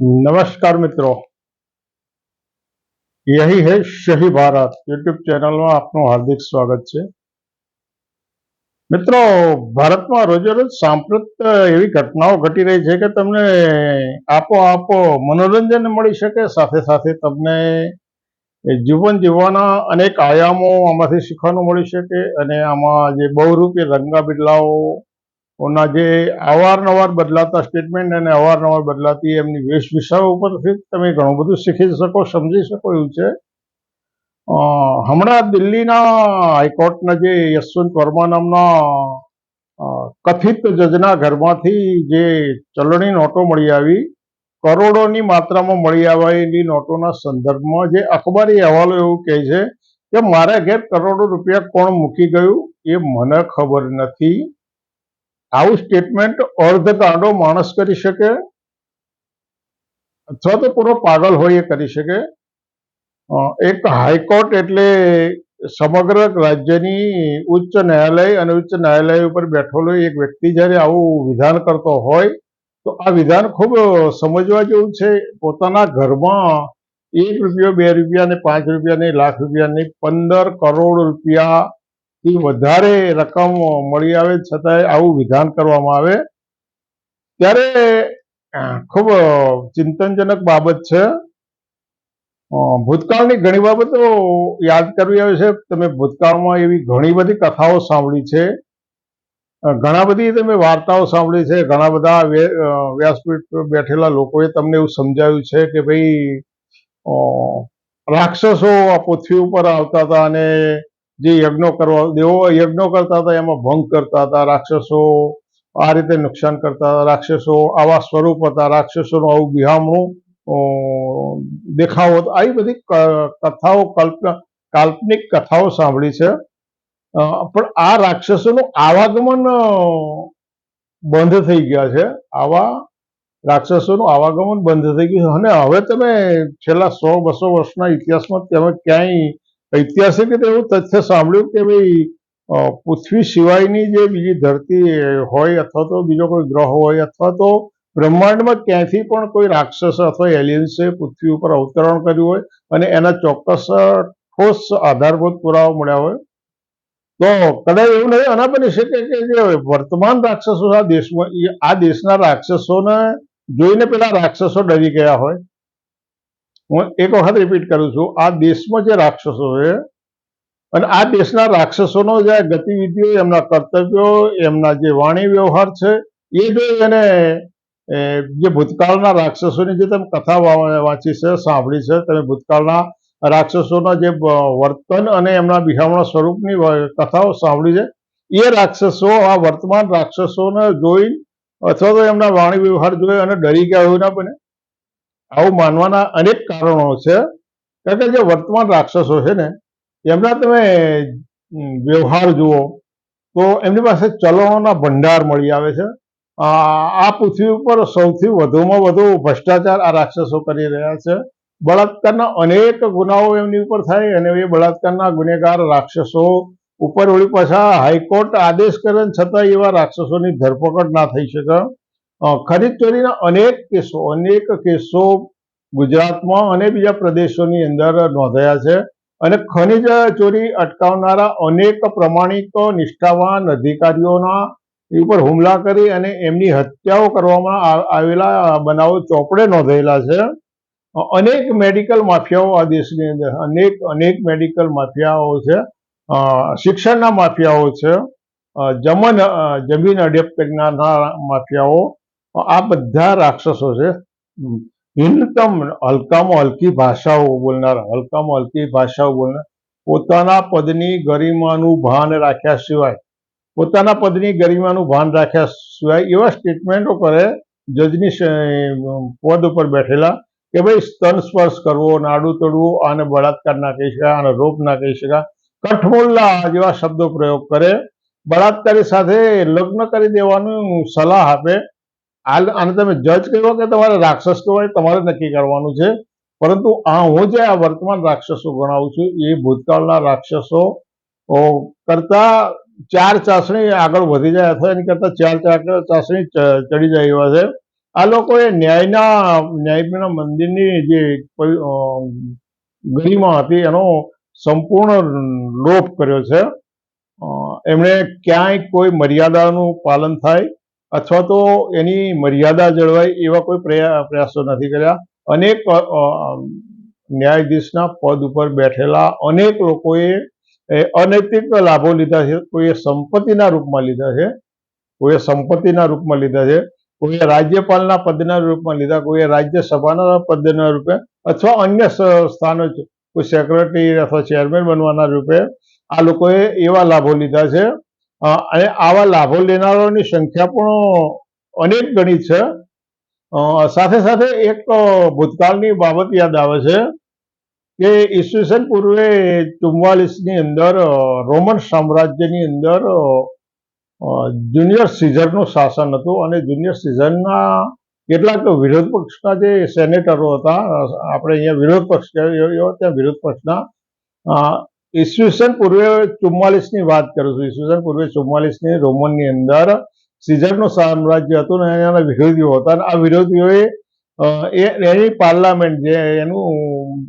નમસ્કાર મિત્રો. યહી હૈ શહી ભારત યુટ્યુબ ચેનલમાં આપનું હાર્દિક સ્વાગત છે. મિત્રો, ભારતમાં રોજે રોજ સાંપ્રત એવી ઘટનાઓ ઘટી રહી છે કે તમને આપોઆપો મનોરંજન મળી શકે, સાથે સાથે તમને જીવન જીવવાના અનેક આયામો આમાંથી શીખવાનું મળી શકે અને આમાં જે બહુરૂપી રંગા બિરલાઓ ઓના જે અવારનવાર બદલાતા સ્ટેટમેન્ટ અને અવારનવાર બદલાતી એમની વેશભૂષાઓ ઉપરથી તમે ઘણું બધું શીખી શકો, સમજી શકો એવું છે. હમણાં દિલ્હીના હાઈકોર્ટના જે યશવંત વર્મા નામના કથિત જજના ઘરમાંથી જે ચલણી નોટો મળી આવી, કરોડોની માત્રામાં મળી આવેલી નોટોના સંદર્ભમાં જે અખબારી અહેવાલો એવું કહે છે કે મારા ઘેર કરોડો રૂપિયા કોણ મૂકી ગયું એ મને ખબર નથી. આવું સ્ટેટમેન્ટ અર્ધ કાંડો માણસ કરી શકે? અથવા તો પૂરો પાગલ હોય એ કરી શકે? એક હાઈકોર્ટ એટલે સમગ્ર રાજ્યની ઉચ્ચ ન્યાયાલય અને ઉચ્ચ ન્યાયાલય ઉપર બેઠેલો એક વ્યક્તિ જ્યારે આવું વિધાન કરતો હોય, તો આ વિધાન ખૂબ સમજવા જેવું છે. પોતાના ઘરમાં એક રૂપિયો, બે રૂપિયા ને પાંચ રૂપિયા ને લાખ રૂપિયા ને પંદર કરોડ રૂપિયા થી વધારે રકમ મળી આવે છતાંય આવું વિધાન કરવામાં આવે, ત્યારે ખૂબ ચિંતનજનક બાબત છે. ભૂતકાળની ઘણી બાબતો યાદ કરવી આવે છે. તમે ભૂતકાળમાં એવી ઘણી બધી કથાઓ સાંભળી છે. ઘણા બધી તમે વાર્તાઓ સાંભળી છે. ઘણા બધા વ્યાસપીઠ બેઠેલા લોકોએ તમને એવું સમજાવ્યું છે કે ભાઈ રાક્ષસો આ પૃથ્વી ઉપર આવતા હતા અને જે યજ્ઞો કરવા દેવો યજ્ઞો કરતા હતા, એમાં ભંગ કરતા હતા, રાક્ષસો આ રીતે નુકસાન કરતા હતા. રાક્ષસો આવા સ્વરૂપ હતા. રાક્ષસોનું આવું બિહામણું દેખાવો. આવી બધી કથાઓ કલ્પના કાલ્પનિક કથાઓ સાંભળી છે. પણ આ રાક્ષસોનું આવાગમન બંધ થઈ ગયા છે. આવા રાક્ષસોનું આવાગમન બંધ થઈ ગયું અને હવે તમે છેલ્લા સો, બસો વર્ષના ઇતિહાસમાં તમે ક્યાંય ઐતિહાસિક રીતે એવું તથ્ય સાંભળ્યું કે ભાઈ પૃથ્વી સિવાયની જે બીજી ધરતી હોય અથવા તો બીજો કોઈ ગ્રહ હોય અથવા તો બ્રહ્માંડમાં ક્યાંયથી પણ કોઈ રાક્ષસ અથવા એલિયન્સે પૃથ્વી ઉપર અવતરણ કર્યું હોય અને એના ચોક્કસ ઠોસ આધારભૂત પુરાવા મળ્યા હોય. તો કદાચ એવું નહીં, આના બની શકે કે જે વર્તમાન રાક્ષસો આ દેશમાં, આ દેશના રાક્ષસોને જોઈને પેલા રાક્ષસો ડરી ગયા હોય. હું એક વખત રિપીટ કરું છું, આ દેશમાં જે રાક્ષસો છે, અને આ દેશના રાક્ષસોનો જે ગતિવિધિઓ, એમના કર્તવ્યો, એમના જે વાણી વ્યવહાર છે, એ જો એને જે ભૂતકાળના રાક્ષસોની જે તમે કથા વાંચી છે, સાંભળી છે, તમે ભૂતકાળના રાક્ષસોના જે વર્તન અને એમના બિહામણા સ્વરૂપની કથાઓ સાંભળી છે, એ રાક્ષસો, આ વર્તમાન રાક્ષસોને જોઈ અથવા તો એમના વાણી વ્યવહાર જોઈ અને ડરી ગયા એવું ના બને. આવું માનવાના અનેક કારણો છે. કારણ કે જે વર્તમાન રાક્ષસો છે ને, એમના તમે વ્યવહાર જુઓ, તો એમની પાસે ચલણોના ભંડાર મળી આવે છે. આ પૃથ્વી ઉપર સૌથી વધુમાં વધુ ભ્રષ્ટાચાર આ રાક્ષસો કરી રહ્યા છે. બળાત્કારના અનેક ગુનાઓ એમની ઉપર થાય અને એ બળાત્કારના ગુનેગાર રાક્ષસો ઉપર વળી પાછા હાઈકોર્ટ આદેશ કરે છતાં એવા રાક્ષસોની ધરપકડ ના થઈ શકે. ખરીદ ચોરીના અનેક કેસો અનેક કેસો ગુજરાતમાં અને બીજા પ્રદેશોની અંદર નોંધાયા છે અને ખનિજ ચોરી અટકાવનારા અનેક પ્રમાણિક નિષ્ઠાવાન અધિકારીઓના ઉપર હુમલા કરી અને એમની હત્યાઓ કરવામાં આવેલા બનાવો ચોપડે નોંધાયેલા છે. અનેક મેડિકલ માફિયાઓ આ દેશની અંદર, અનેક અનેક મેડિકલ માફિયાઓ છે. શિક્ષણના માફિયાઓ છે. જમન જમીન અડેપ કરનારા માફિયાઓ આ બધા રાક્ષસો છે. હિન્દતમ હલકામાં હલકી ભાષાઓ બોલનાર, હલકામાં હલકી ભાષાઓ બોલનાર, પોતાના પદની ગરિમાનું ભાન રાખ્યા સિવાય, પોતાના પદની ગરિમાનું ભાન રાખ્યા સિવાય એવા સ્ટેટમેન્ટો કરે, જજની પદ ઉપર બેઠેલા કે ભાઈ સ્તન સ્પર્શ કરવો, નાડું તોડવું, આને બળાત્કાર ના કહી શકાય, આને રોપ ના કહી શકાય કઠમોલ્લા જેવા શબ્દો પ્રયોગ કરે, બળાત્કારી સાથે લગ્ન કરી દેવાનું સલાહ આપે આ- આને તમે જજ કહો કે તમારે રાક્ષસ કહેવાય, તમારે નક્કી કરવાનું છે. પરંતુ આ હું જે આ વર્તમાન રાક્ષસો ગણાવું છું, એ ભૂતકાળના રાક્ષસો કરતા ચાર ચાસણી આગળ વધી જાય અથવા એની કરતા ચાર ચાર ચાસણી ચડી જાય એવા છે. આ લોકોએ ન્યાયના ન્યાયના મંદિરની જે ગરિમા હતી, એનો સંપૂર્ણ લોપ કર્યો છે. એમણે ક્યાંય કોઈ મર્યાદાનું પાલન થાય અથવા તો એની મર્યાદા જળવાય એવા કોઈ પ્રયા- પ્રયાસો નથી કર્યા. અનેક ન્યાયાધીશના પદ ઉપર બેઠેલા અનેક લોકોએ અનૈતિક લાભો લીધા છે. કોઈએ સંપત્તિના રૂપમાં લીધા છે. કોઈએ સંપત્તિના રૂપમાં લીધા છે. કોઈએ રાજ્યપાલના પદના રૂપમાં લીધા. કોઈએ રાજ્યસભાના પદના રૂપે અથવા અન્ય સ્થાનો. કોઈ સેક્રેટરી અથવા ચેરમેન બનવાના રૂપે આ લોકોએ એવા લાભો લીધા છે. અને આવા લાભો લેનારાઓની સંખ્યા પણ અનેક ગણી છે. સાથે સાથે એક ભૂતકાળની બાબત યાદ આવે છે કે ઈસવીસન પૂર્વે ચુમ્માલીસની અંદર રોમન સામ્રાજ્યની અંદર જુનિયર સીઝરનું શાસન હતું અને જુનિયર સીઝરના કેટલાક વિરોધ પક્ષના જે સેનેટરો હતા આપણે અહીંયા વિરોધ પક્ષ કહેવાય ત્યાં વિરોધ પક્ષના ઈસવીસન પૂર્વે ચુમ્માલીસની વાત કરું છું. ઈસવીસન પૂર્વે ચુમ્માલીસની રોમનની અંદર સિઝરનું સામ્રાજ્ય હતું અને એના વિરોધીઓ હતા આ વિરોધીઓએ એની પાર્લામેન્ટ જે એનું,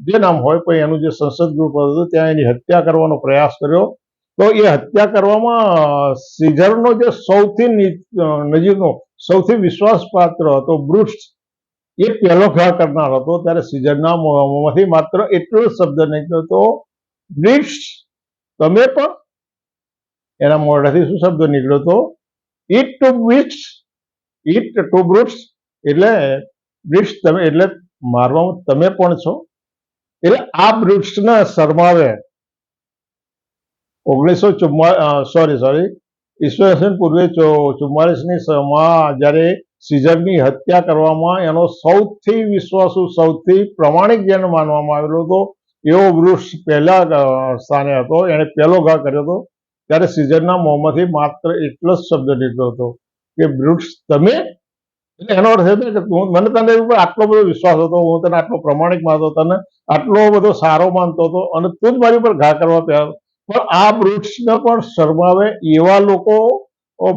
જે નામ હોય પણ એનું જે સંસદ ગ્રુપ હતું ત્યાં એની હત્યા કરવાનો પ્રયાસ કર્યો. તો એ હત્યા કરવામાં સીઝરનો જે સૌથી નજીકનો સૌથી વિશ્વાસપાત્ર હતો બ્રુટ્સ એ પહેલો ઘા કરનાર હતો. ત્યારે સીઝરના મોંમાંથી માત્ર એટલો જ શબ્દ નીકળ્યો હતો બ્રિટ્સ તમે પણ એના મોઢાથી શું શબ્દ નીકળ્યો તો et tu Brits et tu Brutus એટલે બ્રિટ્સ તમે, એટલે મારવામાં તમે પણ છો. એટલે આ બ્રિટ્સને શરમાવે ઓગણીસો ચુમ્મા સોરી સોરી ઈસવીસન પૂર્વે ચુમ્માલીસની માં જ્યારે સિઝરની હત્યા કરવામાં એનો સૌથી વિશ્વાસુ, સૌથી પ્રમાણિક જેને માનવામાં આવેલો હતો એવો વૃક્ષ પહેલા સ્થાને હતો. એણે પહેલો ઘા કર્યો હતો. ત્યારે સિઝનના મોંમાંથી માત્ર એટલો જ શબ્દ નીકળ્યો હતો કે, વૃક્ષ તમે એટલે એનો અર્થ એ કે, હું- મને તને ઉપર આટલો બધો વિશ્વાસ હતો, હું તને આટલો પ્રમાણિક માનતો તને આટલો બધો સારો માનતો હતો અને તું જ મારી ઉપર ઘા કરવા તૈયાર પણ આ વૃક્ષને પણ શરમાવે એવા લોકો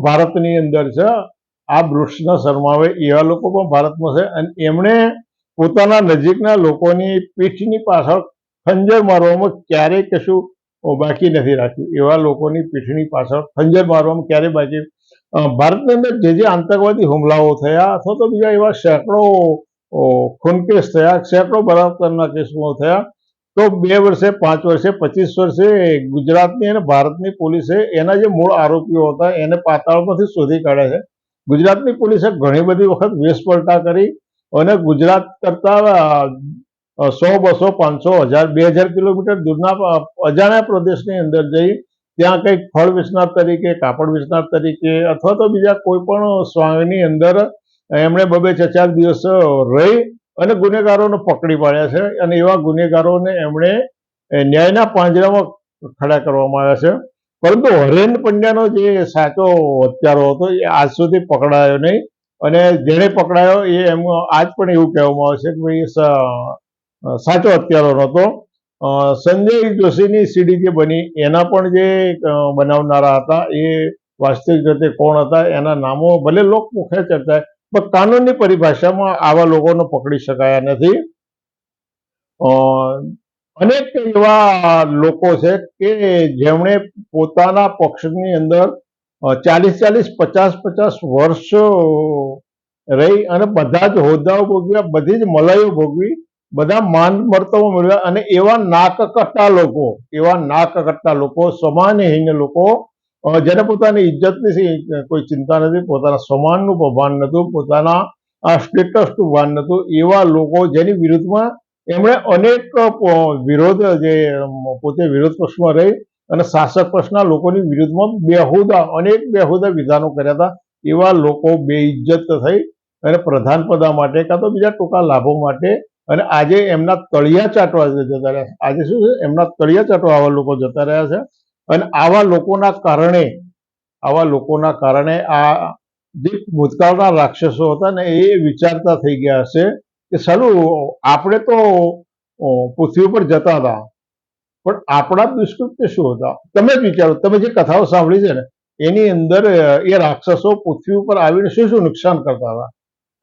ભારતની અંદર છે. આ વૃક્ષને શરમાવે એવા લોકો પણ ભારતમાં છે. અને એમણે પોતાના નજીકના લોકોની પીઠની પાછળ ખંજર મારવામાં ક્યારેય કશું બાકી નથી રાખ્યું. એવા લોકોની પીઠની પાછળ ખંજર મારવામાં ક્યારે બાકી ભારતની અંદર જે જે આતંકવાદી હુમલાઓ થયા, અથવા તો બીજા એવા સેંકડો ખૂન ખૂનકેસ થયા, સેંકડો બળાત્કારના કેસો થયા, તો બે વર્ષે, પાંચ વર્ષે, પચીસ વર્ષે ગુજરાતની અને ભારતની પોલીસે એના જે મૂળ આરોપીઓ હતા, એને પાતાળમાંથી શોધી કાઢ્યા છે. ગુજરાતની પોલીસે ઘણી બધી વખત વેશપલટા કરી અને ગુજરાત કરતા સો બસો પાંચસો હજાર, બે હજાર કિલોમીટર દૂરના અજાણ્યા પ્રદેશની અંદર જઈ ત્યાં કંઈક ફળ વેચનાર તરીકે, કાપડ વેચનાર તરીકે અથવા તો બીજા કોઈ પણ સ્વામીની અંદર એમણે બબે ચાર ચાર દિવસ રહી અને ગુનેગારોને પકડી પાડ્યા છે અને એવા ગુનેગારોને એમણે ન્યાયના પાંજરામાં ખડા કરવામાં આવ્યા છે. પરંતુ હરેન પંડ્યાનો જે સાચો હત્યારો હતો, એ આજ સુધી પકડાયો નહીં. અને જેણે પકડાયો એ એમ આજ પણ એવું કહેવામાં આવે છે કે ભાઈ સાચો હત્યારો નહોતો. સંજય જોશીની સીડી જે બની, એના પણ જે બનાવનારા હતા, એ વાસ્તવિક રીતે કોણ હતા, એના નામો ભલે લોકમુખે ચર્ચાય, પણ કાનૂનની પરિભાષામાં આવા લોકોને પકડી શકાયા નથી. અનેક એવા લોકો છે કે જેમણે પોતાના પક્ષની અંદર ચાલીસ ચાલીસ પચાસ પચાસ વર્ષ રહી અને બધા જ હોદ્દાઓ ભોગવ્યા, બધી જ મલાઈઓ ભોગવી બધા માન મર્તબો મેળવ્યા અને એવા નાકકટ્ટા લોકો, એવા નાકકટ્ટા લોકો, સમાનહીન લોકો જેને પોતાની ઇજ્જતની કોઈ ચિંતા નથી, પોતાના સમાનનું ભાન નહોતું, પોતાના આ સ્ટેટસનું ભાન નહોતું, એવા લોકો જેની વિરુદ્ધમાં એમણે અનેક વિરોધ, જે પોતે વિરોધ પક્ષમાં રહી અને શાસક પક્ષના લોકોની વિરુદ્ધમાં બેહુદા, અનેક બેહુદા વિધાનો કર્યા હતા, એવા લોકો બેઇજ્જત થઈ અને પ્રધાનપદા માટે કાં તો બીજા ટૂંકા લાભો માટે અને આજે એમના તળિયા ચાટવા જતા રહ્યા આજે શું છે? એમના તળિયા ચાટવા આવા લોકો જતા રહ્યા છે અને આવા લોકોના કારણે, આવા લોકોના કારણે આ જે ભૂતકાળના રાક્ષસો હતા ને એ વિચારતા થઈ ગયા હશે કે સારું આપણે તો પૃથ્વી પર જતા હતા. પણ આપણા દુષ્કૃત્ય શું હતા? તમે વિચારો, તમે જે કથાઓ સાંભળી છે ને, એની અંદર એ રાક્ષસો પૃથ્વી ઉપર આવીને શું શું નુકસાન કરતા હતા?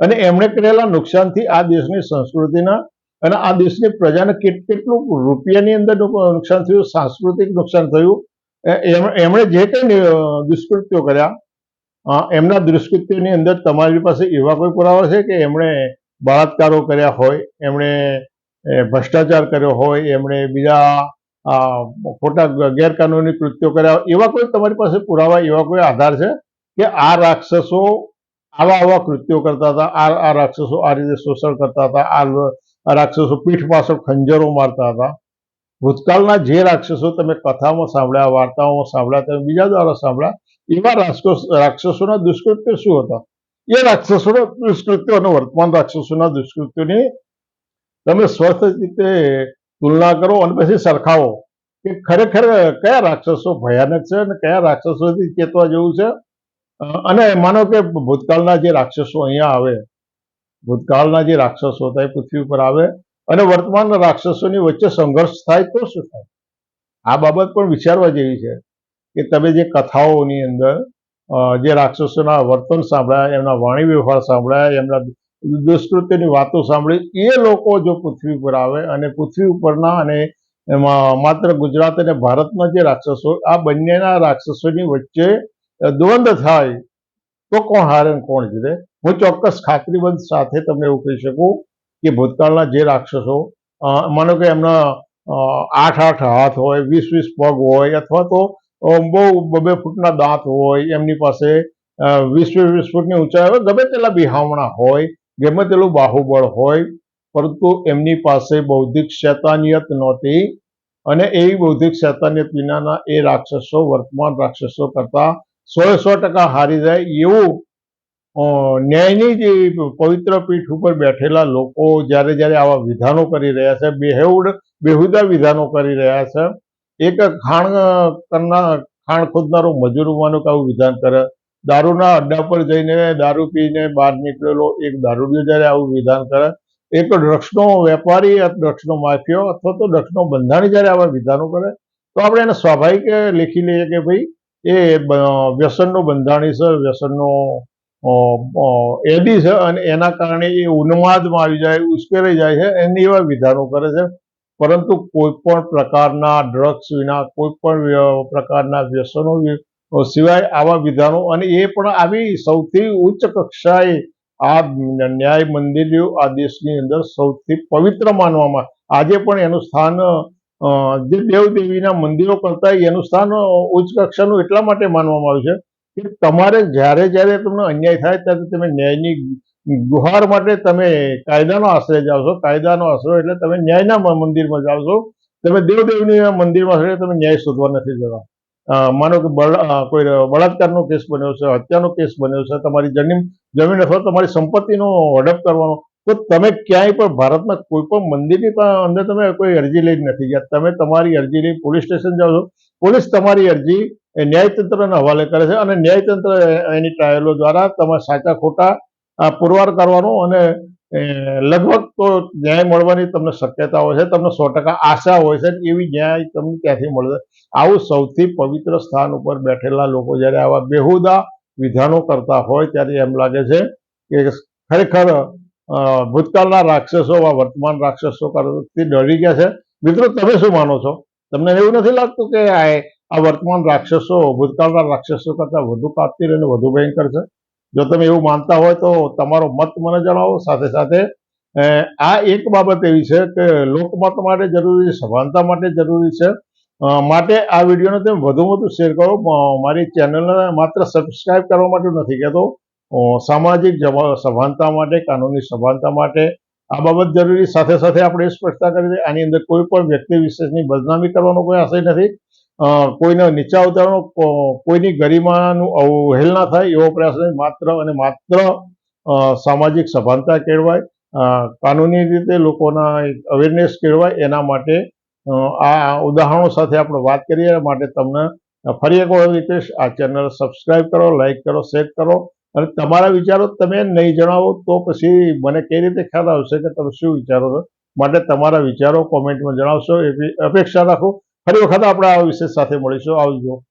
અને એમણે કરેલા નુકસાનથી આ દેશની સંસ્કૃતિના અને આ દેશની પ્રજાને કેટ કેટલું રૂપિયાની અંદર નુકસાન થયું, સાંસ્કૃતિક નુકસાન થયું. એમણે જે કંઈ દુષ્કૃત્યો કર્યા એમના દુષ્કૃત્યોની અંદર તમારી પાસે એવા કોઈ પુરાવા છે કે એમણે બળાત્કારો કર્યા હોય, એમણે ભ્રષ્ટાચાર કર્યો હોય, એમણે બીજા ખોટા ગેરકાનૂની કૃત્યો કર્યા એવા કોઈ તમારી પાસે પુરાવા, એવા કોઈ આધાર છે કે આ રાક્ષસો આવા આવા કૃત્યો કરતા હતા. આ આ રાક્ષસો આ રીતે શોષણ કરતા હતા. આ રાક્ષસો પીઠ પાછળ ખંજરો મારતા હતા. ભૂતકાળના જે રાક્ષસો તમે કથામાં સાંભળ્યા, વાર્તાઓમાં સાંભળ્યા, તમે બીજા દ્વારા સાંભળ્યા, એવા રાક્ષસોના દુષ્કૃત્યો શું હતા? એ રાક્ષસોના દુષ્કૃત્યો અને વર્તમાન રાક્ષસોના દુષ્કૃત્યોની તમે સ્વસ્થ રીતે તુલના કરો અને પછી સરખાવો કે ખરેખર કયા રાક્ષસો ભયાનક છે અને કયા રાક્ષસોથી ચેતવા જેવું છે? અને માનો કે ભૂતકાળના જે રાક્ષસો અહીંયા આવે, ભૂતકાળના જે રાક્ષસો હતા એ પૃથ્વી ઉપર આવે અને વર્તમાન રાક્ષસોની વચ્ચે સંઘર્ષ થાય તો શું થાય? આ બાબત પણ વિચારવા જેવી છે કે તમે જે કથાઓની અંદર જે રાક્ષસોના વર્તન સાંભળ્યા, એમના વાણી વ્યવહાર સાંભળ્યા, એમના દુષ્કૃત્યની વાતો સાંભળી, એ લોકો જો પૃથ્વી ઉપર આવે અને પૃથ્વી ઉપરના અને એમાં માત્ર ગુજરાત અને ભારતના જે રાક્ષસો, આ બંનેના રાક્ષસોની વચ્ચે અ, દ્વંદ્વ થાય તો કોણ હારે કોણ જીતે? હું ચોક્કસ ખાતરીબંધ સાથે તમને એવું કહી શકું કે ભૂતકાળના જે રાક્ષસો માનો કે એમના આઠ આઠ હાથ હોય વીસ વીસ પગ હોય અથવા તો બહુ બબે ફૂટના દાંત હોય એમની પાસે વીસ વીસ વીસ ફૂટની ઊંચાઈ હોય ગમે તેટલા બિહામણા હોય ગમે તેટલું બાહુબળ હોય પરંતુ એમની પાસે બૌદ્ધિક શૈતાનિયત નહોતી અને એ બૌદ્ધિક શૈતાનિયત વિનાના એ રાક્ષસો વર્તમાન રાક્ષસો કરતા સો સો ટકા હારી જાય એવું ન્યાયની જે પવિત્ર પીઠ ઉપર બેઠેલા લોકો જ્યારે જ્યારે આવા વિધાનો કરી રહ્યા છે, બેહુડ, બેહુદા વિધાનો કરી રહ્યા છે, એક ખાણ કરનાર ખાણ ખોદનારો મજૂર હોવાનું આવું વિધાન કરે, દારૂના અડ્ડા પર જઈને દારૂ પીને બહાર નીકળેલો એક દારૂડિયો જ્યારે આવું વિધાન કરે, એક ડ્રગ્સનો વેપારી ડ્રગ્સનો માફિયો અથવા તો ડ્રગ્સનો બંધાણી જ્યારે આવા વિધાનો કરે, તો આપણે એને સ્વાભાવિક લેખી લઈએ કે ભાઈ એ વ્યસનનું બંધાણી છે, વ્યસનનો એડી છે અને એના કારણે એ ઉન્માદમાં આવી જાય, ઉશ્કેરાઈ જાય છે, એની એવા વિધાનો કરે છે. પરંતુ કોઈ પણ પ્રકારના ડ્રગ્સ વિના, કોઈ પણ પ્રકારના વ્યસનો સિવાય આવા વિધાનો અને એ પણ આવી સૌથી ઉચ્ચ કક્ષાએ આ ન્યાય મંદિરો આ દેશની અંદર સૌથી પવિત્ર માનવામાં આજે પણ એનું સ્થાન જે દેવદેવીના મંદિરો કરતા એનું સ્થાન ઉચ્ચ કક્ષાનું એટલા માટે માનવામાં આવ્યું છે કે તમારે જ્યારે જ્યારે તમને અન્યાય થાય, ત્યારે તમે ન્યાયની ગુહાર માટે તમે કાયદાનો આશ્રય જાઓ છો. કાયદાનો આશ્રય એટલે તમે ન્યાયના મંદિરમાં જાઓ છો. તમે દેવદેવની મંદિરમાં છો, તમે ન્યાય શોધવા નથી જતા. માનો કે કોઈ બળાત્કારનો કેસ બન્યો છે, હત્યાનો કેસ બન્યો છે, તમારી જમીન જમીન અથવા તમારી સંપત્તિનો હડપ કરવાનો તો તમે ક્યાંય પણ ભારતમાં કોઈ પણ મંદિરની પણ અંદર તમે કોઈ અરજી લઈ નથી ગયા. તમે તમારી અરજી લઈ પોલીસ સ્ટેશન જાઓ છો. પોલીસ તમારી અરજી એ ન્યાયતંત્રના હવાલે કરે છે અને ન્યાયતંત્ર એની ટ્રાયલો દ્વારા તમારે સાચા ખોટા પુરવાર કરવાનો અને લગભગ તો ન્યાય મળવાની તમને શક્યતા હોય છે. તમને સો ટકા આશા હોય છે એવી ન્યાય તમને ક્યાંથી મળશે આવું સૌથી પવિત્ર સ્થાન ઉપર બેઠેલા લોકો જ્યારે આવા બેહુદા વિધાનો કરતા હોય ત્યારે એમ લાગે છે કે ખરેખર ભૂતકાળના રાક્ષસો આ વર્તમાન રાક્ષસો કરતી ડરી ગયા છે. મિત્રો, તમે શું માનો છો? તમને એવું નથી લાગતું કે આ વર્તમાન રાક્ષસો ભૂતકાળના રાક્ષસો કરતા વધુ કાપતી અને વધુ ભયંકર છે? જો તમે એવું માનતા હોય તો તમારો મત મને જણાવો. સાથે સાથે આ એક બાબત એવી છે કે લોકમત માટે જરૂરી છે સભાનતા માટે જરૂરી છે. માટે આ વિડીયોને તમે વધુમાં વધુ શેર કરો. મારી ચેનલને માત્ર સબસ્ક્રાઇબ કરવા માટે નથી કહેતો. સામાજિક સભાનતા માટે, કાનૂની સભાનતા માટે. આ બાબત જરૂરી સાથે સાથે આપણે સ્પષ્ટતા કરી દઈએ આની અંદર કોઈ પણ વ્યક્તિ વિશેષની બદનામી કરવાનો કોઈ આશય નથી. કોઈને નીચા ઉતારવાનો કોઈની ગરિમાનું અવહેલના થાય એવો પ્રયાસ નહીં. માત્ર અને માત્ર સામાજિક સભાનતા કેળવાય. કાનૂની રીતે લોકોના અવેરનેસ કેળવાય. એના માટે આ ઉદાહરણો સાથે આપણે વાત કરીએ. માટે તમને ફરી એક વખત રિક્વેસ્ટ આ ચેનલ સબસ્ક્રાઈબ કરો લાઈક કરો શેર કરો. અને તમારા વિચારો તમે નહીં જણાવો તો પછી મને કઈ રીતે ખ્યાલ આવશે કે તમે શું વિચારો છો? માટે તમારા વિચારો કોમેન્ટમાં જણાવશો. એવી અપેક્ષા રાખો. ફરી વખત આપણે આ વિષય સાથે મળીશું. આવજો.